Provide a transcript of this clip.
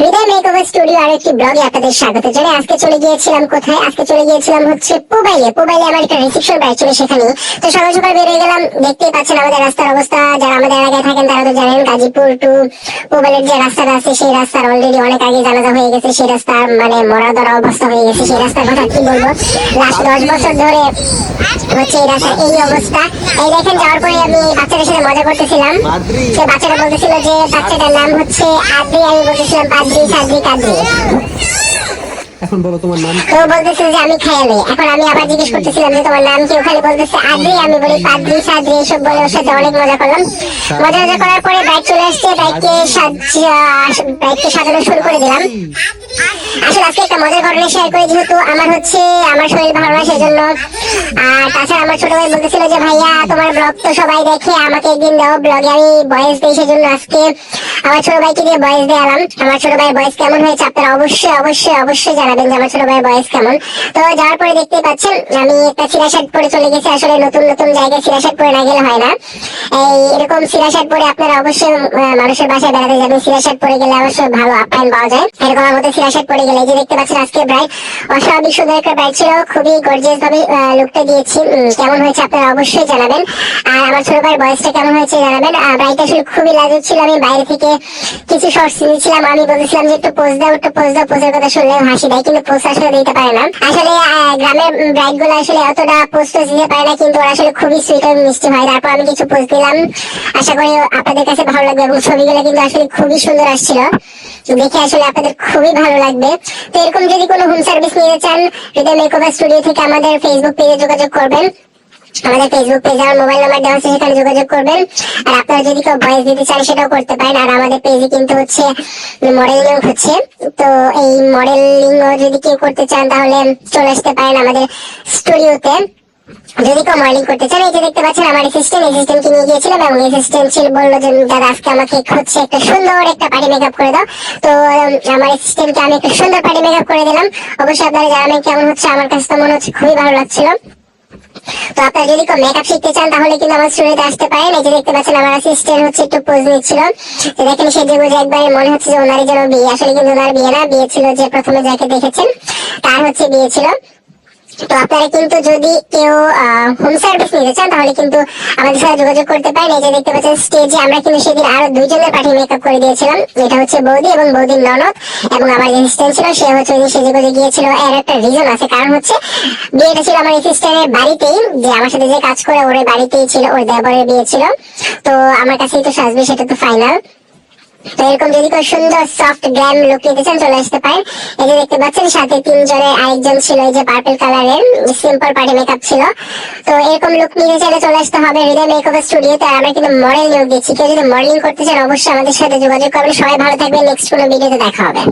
হৃদয় makeover studio আর একটি ব্লগে আপনাদের স্বাগত জানাই। আজকে চলে গিয়েছিলাম কোথায়? আজকে চলে গিয়েছিলাম হচ্ছে পুবাইলে পুবাইলে আমার একটা রিসেপশন বাড়ি ছিল সেখানে তো সকাল সকাল বেরিয়ে গেলাম, দেখতেই পাচ্ছেন আমাদের রাস্তার অবস্থা। যারা আমাদের এলাকায় থাকেন তারা তো জানেন, গাজীপুর টু পুবাইলের যে রাস্তাটা আছে, সেই রাস্তার অলরেডি অনেক আগে জানাজা হয়ে গেছে। সেই রাস্তার মানে মরা ধরা অবস্থা হয়ে গেছে। সেই রাস্তার কথা কি বলব? লাস্ট দশ বছর ধরে হচ্ছে এই রাস্তার এই অবস্থা। এই দেখেন, যাওয়ার পরে আমি বাচ্চাদের সাথে মজা করতেছিলাম। সে বাচ্চাটা বলতেছিল যে বাচ্চাটার নাম হচ্ছে আদ্রি আমি বলতেছিলাম পাদ্রি সাদ্রি কাদ্রি। এখন বলো তোমার নাম তো বলতেছিল যে আমি খেয়ালে এখন আমি আবার জিজ্ঞেস করতেছিলাম যে তোমার নাম কি? ওখানে বলতেছে আদ্রি। আমি বলি পাদ্রি সাদ্রি এসব বলে ওর সাথে অনেক মজা করলাম। মজা মজা করার পরে বাইক চলে আসছে। বাইককে বাইককে সাজানো শুরু করে দিলাম। আসলে আজকে একটা মজার ঘটনা শেয়ার করে যেহেতু আমার হচ্ছে আমার শরীর ভালো না সেজন্য। আর তাছাড়া আমার ছোট ভাই বলতেছিল যে ভাইয়া তোমার ব্লগ তো সবাই দেখে আমাকে একদিন দাও ব্লগে আমি বয়স দিই সেজন্য আজকে আমার ছোট ভাইকে দিয়ে বয়স দিয়ে আমার ছোট ভাইয়ের বয়স কেমন হয়েছে? আপনারা অবশ্যই অবশ্যই অবশ্যই জানাবেন যে আমার ছোট ভাইয়ের বয়স কেমন তো যাওয়ার পরে দেখতেই পাচ্ছেন, আমি একটা সিরা শার্ট পরে চলে গেছি। আসলে নতুন নতুন জায়গায় সিরা শার্ট পরে না গেলে হয় না। এই এরকম সিরা শার্ট পরে আপনারা অবশ্যই মানুষের বাসায় বেড়াতে যাবেন। সিরা শার্ট পরে গেলে অবশ্যই ভালো আপ্যায়ন পাওয়া যায়। এরকম মতো সিরা শার্ট পরে গেলে যে দেখতে পাচ্ছেন আজকে ব্রাইট অস্বাভাবিক সুন্দর একটা ব্রাইট ছিল। খুবই গর্জিয়াস ভাবে লুকটা দিয়েছি। কেমন হয়েছে আপনারা অবশ্যই জানাবেন। আর আমার ছোট ভাইয়ের বয়সটা কেমন হয়েছে জানাবেন। ব্রাইট আসলে খুবই লাজুক ছিল। আমি বাইরে থেকে কিছু শর্টস নিয়েছিলাম। আমি বলেছিলাম যে একটু পোজ দাও, একটু পোজ দাও। পোজের কথা শুনলে হাসি দেয়। কিন্তু পোস্ট আসলে দিতে পারে না। আসলে গ্রামের ব্রাইটগুলো আসলে অতটা পোস্ট দিতে পারে না, কিন্তু ওরা আসলে খুবই সুইট এবং মিষ্টি হয়। তারপর আমি কিছু পোস্ট দিলাম। আশা করি আপনাদের কাছে ভালো লাগবে এবং ছবিগুলো কিন্তু আসলে খুবই সুন্দর আসছিল। দেখে আসলে আপনাদের খুবই ভালো লাগবে। তো এরকম যদি কোনো হোম সার্ভিস নিতে চান, হৃদয় মেকওভার স্টুডিও থেকে আমাদের ফেসবুক পেজে যোগাযোগ করবেন। আমাদের ফেসবুক পেজে আমার মোবাইল নাম্বার দেওয়া আছে, সেখানে যোগাযোগ করবেন। আর আপনারা যদি কেউ ভয়েস দিতে চান, সেটাও করতে পারেন। আর আমাদের পেজে কিন্তু হচ্ছে মডেলিং হচ্ছে। তো এই মডেলিং যদি কেউ করতে চান, তাহলে চলে আসতে পারেন আমাদের স্টুডিওতে যদি কেউ মডেলিং করতে চান, এই যে দেখতে পাচ্ছেন, আমার অ্যাসিস্ট্যান্ট অ্যাসিস্ট্যান্টকে নিয়ে গিয়েছিলাম, এবং অ্যাসিস্ট্যান্ট ছিল, বলল যে, দাদা, আজকে আমাকে হচ্ছে একটা সুন্দর একটা পার্টি মেকআপ করে দাও। তো আমার অ্যাসিস্ট্যান্টকে আমি একটা সুন্দর পার্টি মেকআপ করে দিলাম। অবশ্যই আপনারা জানাবেন কেমন হচ্ছে। আমার কাছে তো মনে হচ্ছে খুবই ভালো লাগছিল। তো আপনারা যদি কেউ মেকআপ শিখতে চান, তাহলে কিন্তু আমার স্টুডিওতে আসতে পারেন। এই যে দেখতে পাচ্ছেন, আমার অ্যাসিস্ট্যান্ট হচ্ছে একটু পোজ নিচ্ছিল। দেখেন যে বুঝে একবারে মনে হচ্ছে যে ওনারই যেন বিয়ে। আসলে কিন্তু ওনার বিয়ে না, বিয়ে ছিল যে প্রথমে যাকে দেখেছেন, তার হচ্ছে বিয়ে ছিল। তো আপনারা কিন্তু যদি কেউ হোম সার্ভিস নিতে চান, তাহলে কিন্তু আমাদের সাথে যোগাযোগ করতে পারেন। এই যে দেখতে পাচ্ছেন স্টেজে আমরা কিন্তু সেদিন আরও দুইজনের পাঠিয়ে মেকআপ করে দিয়েছিলাম। এটা হচ্ছে বৌদি এবং বৌদির ননদ এবং আমার অ্যাসিস্ট্যান্ট ছিল, সে হচ্ছে ওই সেজে গুজে গিয়েছিল। এর একটা রিজন আছে, কারণ হচ্ছে বিয়েটা ছিল আমার অ্যাসিস্ট্যান্টের বাড়িতেই। যে আমার সাথে যে কাজ করে, ওর বাড়িতেই ছিল, ওর দেবরের বিয়ে ছিল। তো আমার কাছেই তো সাজবে, সেটা তো ফাইনাল এরকম যদি সুন্দর সফট লুক নিতে চান, চলে আসতে পারেন। এই যে দেখতে পাচ্ছেন, সাথে আরেকজন ছিল, এই যে পার্পল কালারের সিম্পল পার্টি মেকআপ ছিল। তো এরকম লুক নিতে চাইলে চলে আসতে হবে হৃদয় মেকআপ স্টুডিওতে আমরা কিন্তু মডেল নিয়োগ দিচ্ছি। কেউ যদি মডেলিং করতে চান, অবশ্যই আমাদের সাথে যোগাযোগ করবেন। সবাই ভালো থাকবে নেক্সট কোনো ভিডিওতে দেখা হবে।